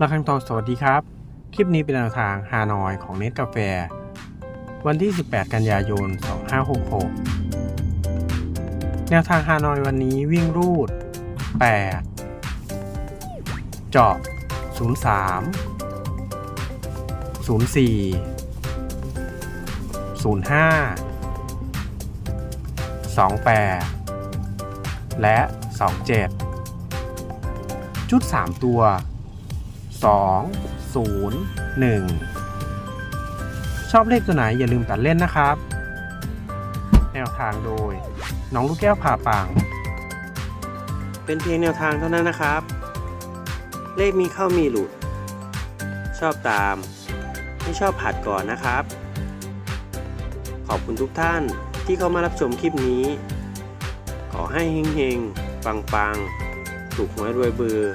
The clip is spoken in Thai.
ระคังทองสวัสดีครับ คลิปนี้เป็นแนวทางฮานอยของเน็ตกาแฟ วันที่ 18 กันยายน 2566 แนวทางฮานอยวันนี้วิ่งรูด 8 เจาะ 03 04 05 28 และ 27 ชุด 3 ตัว 2 0 1 ชอบเลขตัวไหนอย่าลืมตัดเล่นนะครับ แนวทางโดย น้องลูกแก้วผ่าปังเป็นเพียงแนวทางเท่านั้นนะครับ เลขมีเข้ามีหลุด ชอบตาม ไม่ชอบผัดก่อนนะครับ ขอบคุณทุกท่านที่เข้ามารับชมคลิปนี้ ขอให้เฮงๆ ปังๆ ถูกหวยรวยเบอร์